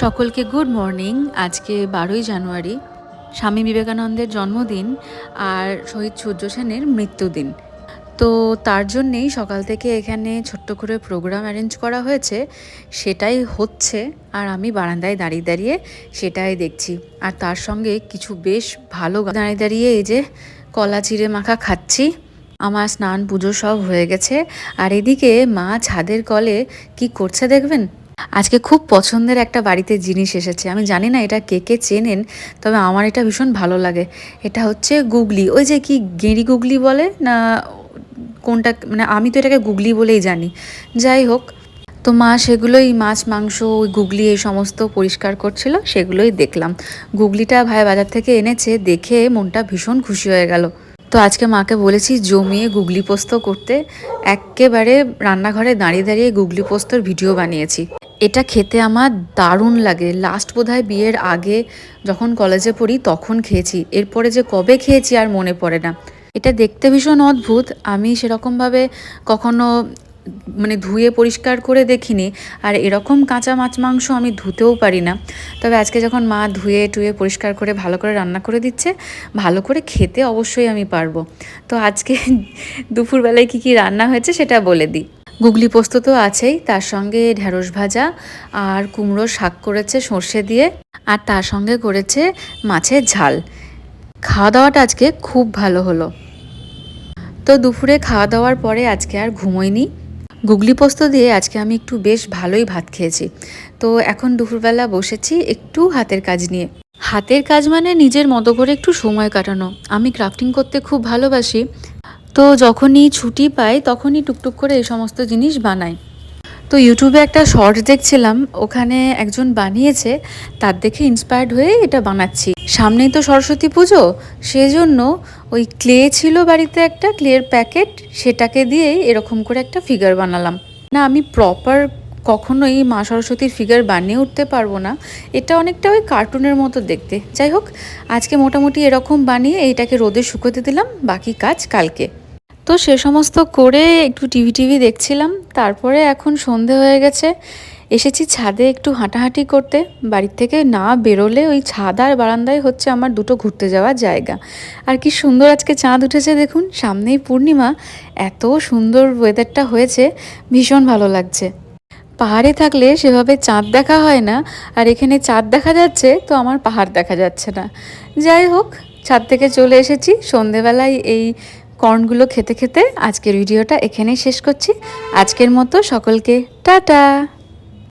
সকলকে good morning. আজকে বারোই জানুয়ারি, স্বামী বিবেকানন্দের জন্মদিন আর শহীদ সূর্য সেনের মৃত্যুদিন। তো তার জন্যেই সকাল থেকে এখানে ছোট্ট করে প্রোগ্রাম অ্যারেঞ্জ করা হয়েছে। সেটাই হচ্ছে আর আমি বারান্দায় দাঁড়িয়ে দাঁড়িয়ে সেটাই দেখছি। আর তার সঙ্গে কিছু বেশ ভালো দাঁড়িয়ে দাঁড়িয়ে এই যে কলা চিড়ে মাখা খাচ্ছি। আমার স্নান পুজো সব হয়ে গেছে। আর এদিকে মা ছাদের কলে কি করছে দেখবেন? আজকে খুব পছন্দের একটা বাড়িতে জিনিস এসেছে। আমি জানি না এটা কে কে চেনেন, তবে আমার এটা ভীষণ ভালো লাগে। এটা হচ্ছে গুগলি। ওই যে কি গেঁড়ি গুগলি বলে না কোনটা মানে আমি তো এটাকে গুগলি বলেই জানি। যাই হোক, তো মা সেগুলোই মাছ, মাংস, ওই গুগলি এই সমস্ত পরিষ্কার করছিল, সেগুলোই দেখলাম। গুগলিটা ভাই বাজার থেকে এনেছে, দেখে মনটা ভীষণ খুশি হয়ে গেল। তো আজকে মাকে বলেছি জমিয়ে গুগলি পোস্ত করতে। একেবারে রান্নাঘরে দাঁড়িয়ে দাঁড়িয়ে গুগলি পোস্তর ভিডিও বানিয়েছি। এটা খেতে আমার দারুণ লাগে। লাস্ট বোধহয় বিয়ের আগে যখন কলেজে পড়ি তখন খেয়েছি। এরপরে যে কবে খেয়েছি আর মনে পড়ে না। এটা দেখতে ভীষণ অদ্ভুত। আমি সেরকমভাবে কখনো মানে ধুয়ে পরিষ্কার করে দেখিনি। আর এরকম কাঁচা মাছ মাংস আমি ধুতেও পারি না। তবে আজকে যখন মা ধুয়ে টুয়ে পরিষ্কার করে ভালো করে রান্না করে দিচ্ছে, ভালো করে খেতে অবশ্যই আমি পারব। তো আজকে দুপুরবেলায় কী কী রান্না হয়েছে সেটা বলে দিই। গুগলি পোস্ত তো আছেই, তার সঙ্গে ঢ্যাঁড়স ভাজা আর কুমড়ো শাক করেছে সর্ষে দিয়ে, আর তার সঙ্গে করেছে মাছের ঝাল। খাওয়া দাওয়াটা আজকে খুব ভালো হলো। তো দুপুরে খাওয়া দাওয়ার পরে আজকে আর ঘুমোইনি। গুগলি পোস্ত দিয়ে আজকে আমি একটু বেশ ভালোই ভাত খেয়েছি। তো এখন দুপুরবেলা বসেছি একটু হাতের কাজ নিয়ে। হাতের কাজ মানে নিজের মতো করে একটু সময় কাটানো। আমি ক্রাফটিং করতে খুব ভালোবাসি তো যখনই ছুটি পাই, তখনই টুকটুক করে এই সমস্ত জিনিস বানাই। তো ইউটিউবে একটা শর্ট দেখছিলাম, ওখানে একজন বানিয়েছে, তার দেখে ইন্সপায়ার্ড হয়ে এটা বানাচ্ছি। সামনেই তো সরস্বতী পুজো, সেজন্য ওই ক্লে ছিল বাড়িতে একটা ক্লের প্যাকেট সেটাকে দিয়েই এরকম করে একটা ফিগার বানালাম। না, আমি প্রপার কখনোই মা সরস্বতীর ফিগার বানিয়ে উঠতে পারব না। এটা অনেকটা ওই কার্টুনের মতো দেখতে। যাই হোক, আজকে মোটামুটি এরকম বানিয়ে এইটাকে রোদে শুকোতে দিলাম, বাকি কাজ কালকে। তো সে সমস্ত করে একটু টিভি টিভি দেখছিলাম। তারপরে এখন সন্ধে হয়ে গেছে। এসেছি ছাদে একটু হাঁটাহাঁটি করতে। বাড়ির থেকে না বেরোলে ওই ছাদ আর বারান্দায় হচ্ছে আমার দুটো ঘুরতে যাওয়ার জায়গা। আর কি সুন্দর আজকে চাঁদ উঠেছে দেখুন। সামনেই পূর্ণিমা। এত সুন্দর ওয়েদারটা হয়েছে। ভীষণ ভালো লাগছে। পাহাড়ে থাকলে সেভাবে চাঁদ দেখা হয় না। আর এখানে চাঁদ দেখা যাচ্ছে তো আমার পাহাড় দেখা যাচ্ছে না। যাই হোক, ছাদ থেকে চলে এসেছি। সন্ধেবেলায় এই কর্নগুলো খেতে খেতে আজকের ভিডিওটা এখানেই শেষ করছি। আজকের মতো সকলকে টাটা!